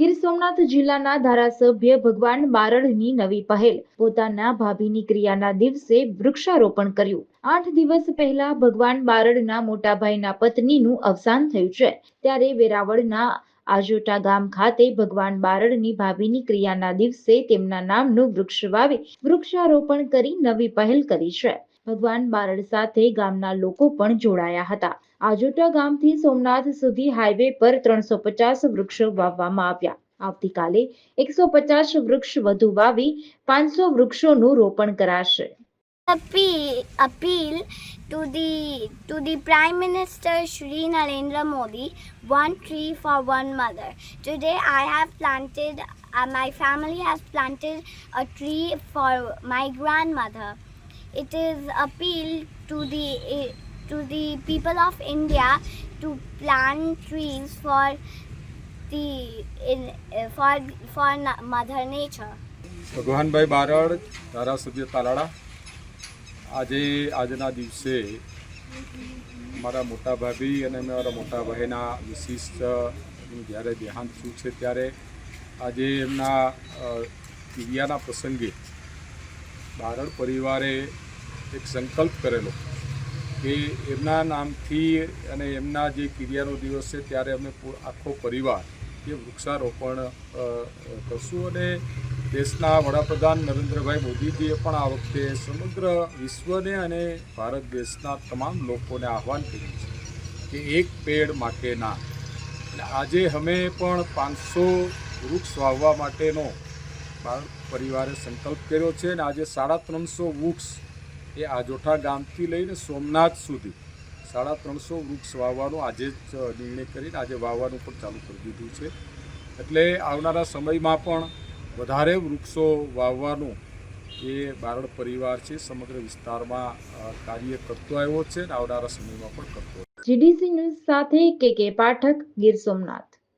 ગીર સોમનાથ જિલ્લાના ધારાસભ્ય ભગવાન બારડની નવી પહેલ. પોતાના ભાભીની ક્રિયાના દિવસે વૃક્ષારોપણ કર્યું. આઠ દિવસ પહેલા ભગવાન બારડના મોટાભાઈના પત્નીનું અવસાન થયું છે. ત્યારે વેરાવળના આજોટા ગામ ખાતે ભગવાન બારડની ભાભીની ક્રિયાના દિવસે તેમના નામનું વૃક્ષ વાવી વૃક્ષારોપણ કરી નવી પહેલ કરી છે. ભગવાન બારડ સાથે ગામના લોકો પણ જોડાયા હતા આજોટા ગામથી સોમનાથ સુધી હાઈવે પર ત્રણસો પચાસ વૃક્ષો વાવવામાં આવ્યા આવતીકાલે એકસો પચાસ વૃક્ષ વધુ વાવી પાંચસો વૃક્ષોનું રોપણ કરાશે appeal to the to the Prime Minister Shri Narendra Modi, one tree for one mother. Today I have planted, uh, my family has planted a tree for my grandmother. It is appeal to the uh, to the people of India to plant trees for the in, uh, for for Mother Nature. Bhagwanbhai Barad ધારાસભ્ય તાલાળા આજે આજના દિવસે મારા મોટા ભાભી અને મારા મોટા ભાઈના વિશિષ્ટ જ્યારે દેહાંત થયું છે ત્યારે આજે એમના ક્રિયાના પ્રસંગે બારડ પરિવારે એક સંકલ્પ કરેલો કે એમના નામથી અને એમના જે ક્રિયાનો દિવસ છે ત્યારે અમે આખો પરિવાર એ વૃક્ષારોપણ કરશું અને દેશના વડાપ્રધાન નરેન્દ્રભાઈ મોદીજીએ પણ આ વખતે સમગ્ર વિશ્વને અને ભારત દેશના તમામ લોકોને આહવાન કર્યું છે કે એક પેડ માટે ના. આજે અમે પણ પાંચસો વૃક્ષ વાવવા માટેનો બાળ પરિવારે સંકલ્પ કર્યો છે અને આજે સાડા ત્રણસો વૃક્ષ એ આજોઠા ગામથી લઈને સોમનાથ સુધી સાડા ત્રણસો વૃક્ષ વાવવાનો આજે જ નિર્ણય કરીને આજે વાવવાનું પણ ચાલુ કરી દીધું છે. એટલે આવનારા સમયમાં પણ વધારે વૃક્ષો વાવવાનું એ બારડ પરિવાર છે, સમગ્ર વિસ્તારમાં કાર્ય કરતો આવ્યો છે અને આવનારા સમયમાં પણ કરતો જીડીસી ન્યૂઝ સાથે કે કે પાઠક ગીર સોમનાથ.